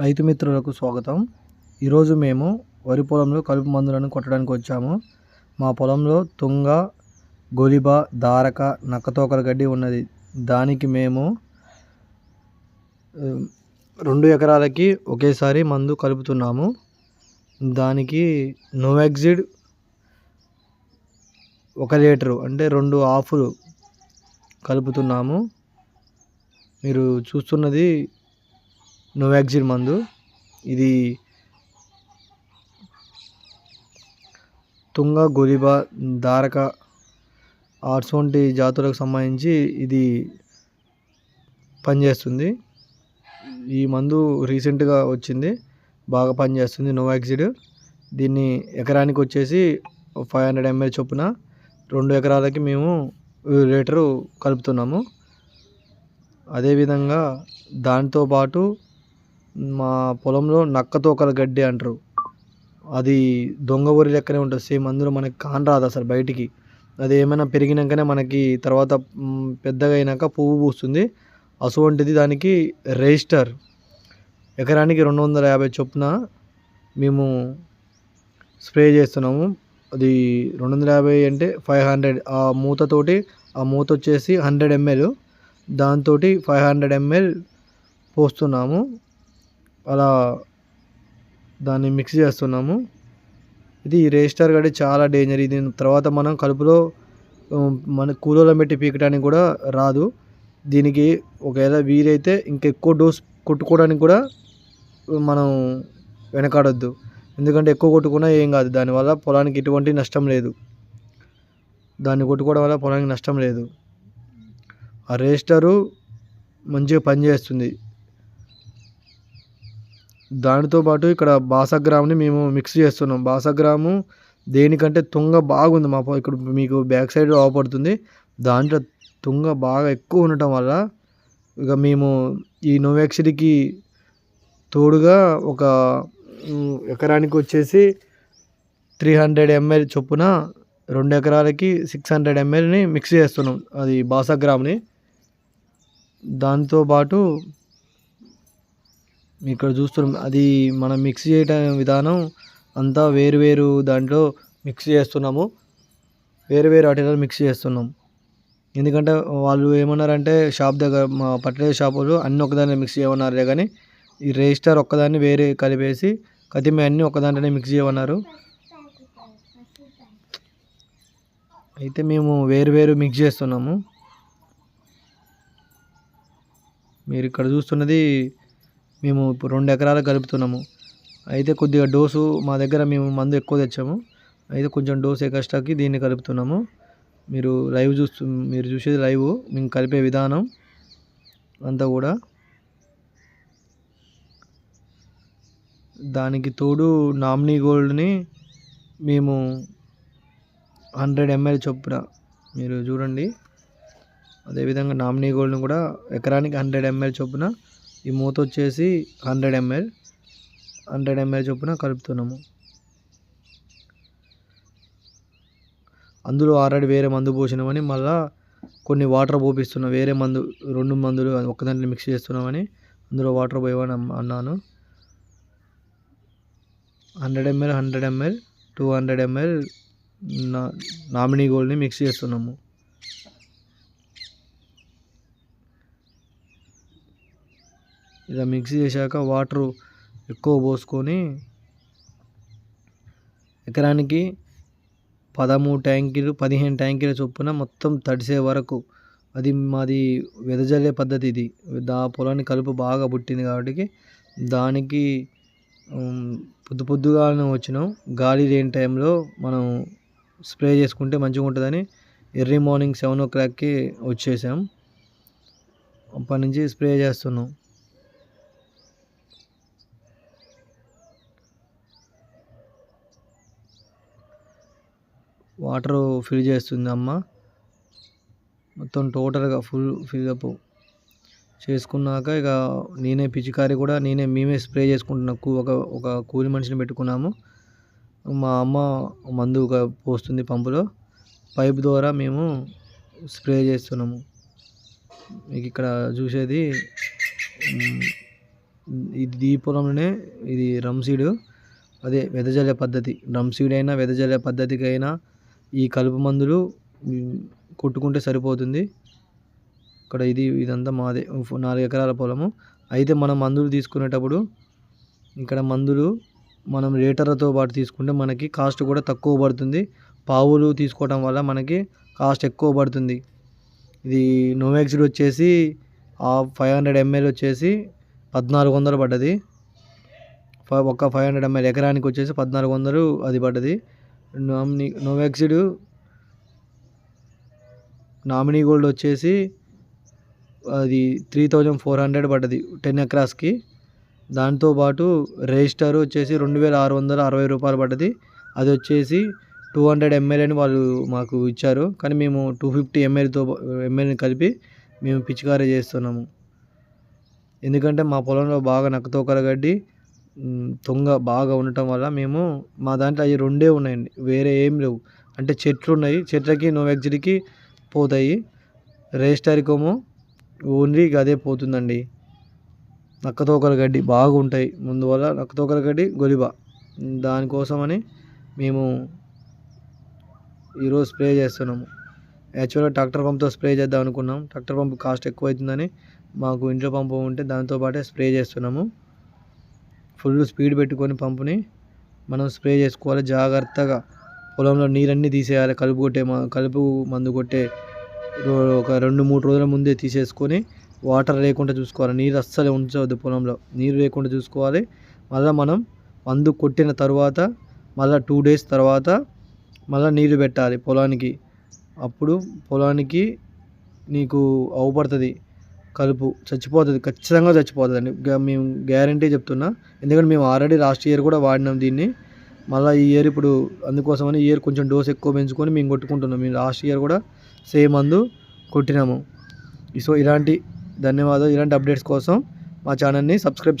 రైతు మిత్రులకు స్వాగతం. ఈరోజు మేము వరి పొలంలో కలుపు మందులను కొట్టడానికి వచ్చాము. మా పొలంలో తుంగ గొలిబ దారక నక్కతోకల గడ్డి ఉన్నది. దానికి మేము రెండు ఎకరాలకి ఒకేసారి మందు కలుపుతున్నాము. దానికి నోవాక్సిడ్ ఒక లీటరు అంటే రెండు ఆఫులు కలుపుతున్నాము. మీరు చూస్తున్నది నోవాక్సిడ్ మందు. ఇది తుంగ గొలిబ దారక అటువంటి జాతులకు సంబంధించి ఇది పనిచేస్తుంది. ఈ మందు రీసెంట్గా వచ్చింది. బాగా పనిచేస్తుంది నోవాక్సిడ్ దీన్ని ఎకరానికి వచ్చేసి ఫైవ్ హండ్రెడ్ ఎంఎల్ చొప్పున రెండు ఎకరాలకి మేము లీటరు కలుపుతున్నాము. అదేవిధంగా దాంతో పాటు మా పొలంలో నక్కతోకల గడ్డి అంటారు. అది దొంగ ఊరి లెక్కనే ఉంటుంది. సేమ్ అందులో మనకి కాన్ రాదు అసలు బయటికి. అది ఏమైనా పెరిగినాకనే మనకి తర్వాత పెద్దగా అయినాక పువ్వు పూస్తుంది. అసువంటిది దానికి రిజిస్టర్. ఎకరానికి రెండు వందల యాభై చొప్పున మేము స్ప్రే చేస్తున్నాము. అది రెండు వందల యాభై అంటే ఫైవ్ హండ్రెడ్. ఆ మూతతోటి ఆ మూత వచ్చేసి హండ్రెడ్ ఎంఎల్. దాంతో ఫైవ్ హండ్రెడ్ ఎంఎల్ పోస్తున్నాము. అలా దాన్ని మిక్స్ చేస్తున్నాము. ఇది రిజిస్టర్ గడ్డి చాలా డేంజర్ ఇది తర్వాత మనం కలుపులో మన కూలలో పెట్టి పీకడానికి కూడా రాదు. దీనికి ఒకవేళ వీలైతే ఇంకెక్కువ డోస్ కొట్టుకోవడానికి కూడా మనం వెనకాడొద్దు. ఎందుకంటే ఎక్కువ కొట్టుకున్నా ఏం కాదు. దానివల్ల పొలానికి ఎటువంటి నష్టం లేదు. దాన్ని కొట్టుకోవడం వల్ల పొలానికి నష్టం లేదు. ఆ రేజిస్టరు మంచిగా పనిచేస్తుంది. దానితో పాటు ఇక్కడ బాసగ్రామ్ని మేము మిక్స్ చేస్తున్నాం. బాసగ్రాము దేనికంటే తుంగ బాగుంది మా ఇక్కడ మీకు బ్యాక్ సైడ్ ఆపడుతుంది దాంట్లో తుంగ బాగా ఎక్కువ ఉండటం వల్ల ఇక మేము ఈ నోవాక్సిడ్కి తోడుగా ఒక ఎకరానికి వచ్చేసి త్రీ హండ్రెడ్ ఎంఎల్ చొప్పున రెండు ఎకరాలకి సిక్స్ హండ్రెడ్ ఎంఎల్ని మిక్స్ చేస్తున్నాం. అది బాసగ్రామ్ని. దాంతోపాటు ఇక్కడ చూస్తున్నాం అది మనం మిక్స్ చేయటం విధానం అంతా వేరు వేరు దాంట్లో మిక్స్ చేస్తున్నాము. వేరు వేరు వాటిలో మిక్స్ చేస్తున్నాం. ఎందుకంటే వాళ్ళు ఏమన్నారంటే షాప్ దగ్గర మా పట్టణ షాపులు అన్నీ ఒకదాన్ని మిక్స్ చేయమన్నారు కానీ ఈ రిజిస్టర్ ఒక్కదాన్ని వేరే కలిపేసి కతిమే అన్నీ ఒకదాంట్లోనే మిక్స్ చేయమన్నారు. అయితే మేము వేరు వేరు మిక్స్ చేస్తున్నాము. మీరు ఇక్కడ చూస్తున్నది మేము ఇప్పుడు రెండు ఎకరాలు కలుపుతున్నాము. అయితే కొద్దిగా డోసు మా దగ్గర మేము మందు ఎక్కువ తెచ్చాము. అయితే కొంచెం డోసు ఎక్స్ట్రాకి దీన్ని కలుపుతున్నాము. మీరు లైవ్ చూస్తు మీరు చూసేది లైవ్. మేము కలిపే విధానం అంతా కూడా దానికి తోడు నామినీ గోల్డ్ని మేము హండ్రెడ్ ఎంఎల్ చొప్పున మీరు చూడండి. అదేవిధంగా నామినీ గోల్డ్ని కూడా ఎకరానికి హండ్రెడ్ ఎంఎల్ చొప్పున ఈ మూత వచ్చేసి హండ్రెడ్ ఎంఎల్. హండ్రెడ్ ఎంఎల్ చొప్పున కలుపుతున్నాము. అందులో ఆల్రెడీ వేరే మందు పోసినామని మళ్ళా కొన్ని వాటర్ పోపిస్తున్నాం వేరే మందు రెండు మందులు ఒక్కదాంట్లో మిక్స్ చేస్తున్నామని అందులో వాటర్ పోయమని అన్నాను. Hundred ML hundred ML two hundred ML నా నామినీ గోల్డ్ని మిక్స్ చేస్తున్నాము. ఇలా మిక్స్ చేశాక వాటర్ ఎక్కువ పోసుకొని ఎకరానికి పదమూడు ట్యాంకీలు పదిహేను ట్యాంకీల చొప్పున మొత్తం తడిసే వరకు. అది మాది వెదజల్లే పద్ధతి ఇది. దా పొలాన్ని కలుపు బాగా పుట్టింది కాబట్టి దానికి పొద్దు పొద్దుగానే వచ్చినాం. గాలి లేని టైంలో మనం స్ప్రే చేసుకుంటే మంచిగా ఉంటుందని ఎర్లీ మార్నింగ్ సెవెన్ ఓ క్లాక్కి వచ్చేసాం. అప్పటి నుంచి స్ప్రే చేస్తున్నాం. వాటర్ ఫిల్ చేస్తుంది అమ్మ. మొత్తం టోటల్గా ఫుల్ ఫిల్అప్ చేసుకున్నాక ఇక నేనే పిచికారి కూడా నేనే మేమే స్ప్రే చేసుకుంటున్నా కూ- ఒక ఒక కూలి మనిషిని పెట్టుకున్నాము. మా అమ్మ మందు ఒక పోస్తుంది పంపులో. పైప్ ద్వారా మేము స్ప్రే చేస్తున్నాము. మీకు ఇక్కడ చూసేది ఇది ఈ పొలంలోనే ఇది రమ్సీడు అదే వెదజల్లే పద్ధతి. డ్రమ్ సీడ్ అయినా వెదజల్లే పద్ధతికైనా ఈ కలుపు మందులు కొట్టుకుంటే సరిపోతుంది. ఇక్కడ ఇది ఇదంతా మాదే నాలుగు ఎకరాల పొలము. అయితే మనం మందులు తీసుకునేటప్పుడు ఇక్కడ మందులు మనం రేటర్లతో పాటు తీసుకుంటే మనకి కాస్ట్ కూడా తక్కువ పడుతుంది. పావులు తీసుకోవడం వల్ల మనకి కాస్ట్ ఎక్కువ పడుతుంది. ఇది నోవాక్సిడ్ వచ్చేసి ఫైవ్ హండ్రెడ్ ఎంఎల్ వచ్చేసి పద్నాలుగు వందలు పడ్డది. ఒక ఫైవ్ హండ్రెడ్ ఎంఎల్ ఎకరానికి వచ్చేసి పద్నాలుగు వందలు అది పడ్డది. నామినీ నోవాక్సిడ్ నామినీ గోల్డ్ వచ్చేసి అది త్రీ థౌజండ్ ఫోర్ హండ్రెడ్ పడ్డది టెన్ ఎకరాస్కి. దాంతోపాటు రిజిస్టర్ వచ్చేసి రెండు వేల ఆరు వందల అరవై రూపాయలు పడ్డది. అది వచ్చేసి టూ హండ్రెడ్ ఎంఎల్ అని వాళ్ళు మాకు ఇచ్చారు. కానీ మేము టూ ఫిఫ్టీ ఎంఎల్తో ఎంఎల్ని కలిపి మేము పిచికారీ చేస్తున్నాము. ఎందుకంటే మా పొలంలో బాగా నక్కతో గడ్డి తొంగ బాగా ఉండటం వల్ల మేము మా దాంట్లో అవి రెండే ఉన్నాయండి. వేరే ఏం లేవు. అంటే చెట్లు ఉన్నాయి చెట్లకి నోవెక్జిడికి పోతాయి. రేస్టారికోమో ఓన్లీ అదే పోతుందండి. నక్కతోకల గడ్డి బాగుంటాయి. ముందువల్ల నక్కతోకల గడ్డి గొలిబ. దానికోసమని మేము ఈరోజు స్ప్రే చేస్తున్నాము. యాక్చువల్గా ట్రాక్టర్ పంప్తో స్ప్రే చేద్దాం అనుకున్నాం. ట్రాక్టర్ పంప్ కాస్ట్ ఎక్కువ అవుతుందని మాకు ఇంట్లో పంపు ఉంటే దాంతో పాటే స్ప్రే చేస్తున్నాము. ఫుల్ స్పీడ్ పెట్టుకొని పంపుని మనం స్ప్రే చేసుకోవాలి. జాగ్రత్తగా పొలంలో నీరన్నీ తీసేయాలి. కలుపు కొట్టే కలుపు మందు కొట్టే ఒక రెండు మూడు రోజుల ముందే తీసేసుకొని వాటర్ లేకుండా చూసుకోవాలి. నీరు అస్సలు ఉంచవద్దు పొలంలో. నీరు లేకుండా చూసుకోవాలి. మళ్ళీ మనం మందు కొట్టిన తర్వాత మళ్ళీ టూ డేస్ తర్వాత మళ్ళీ నీరు పెట్టాలి పొలానికి. అప్పుడు పొలానికి నీకు అవుపడుతుంది కలుపు చచ్చిపోతుంది ఖచ్చితంగా చచ్చిపోతుంది మేము గ్యారంటీ చెప్తున్నా. ఎందుకంటే మేము ఆల్రెడీ లాస్ట్ ఇయర్ కూడా వాడినాం దీన్ని. మళ్ళీ ఈ ఇయర్ ఇప్పుడు అందుకోసమని ఇయర్ కొంచెం డోస్ ఎక్కువ పెంచుకొని మేము కొట్టుకుంటున్నాం. మేము లాస్ట్ ఇయర్ కూడా సేమ్ మందు కొట్టినాము. సో ఇలాంటి ధన్యవాదాలు. ఇలాంటి అప్డేట్స్ కోసం మా ఛానల్ని సబ్స్క్రైబ్ చేయండి.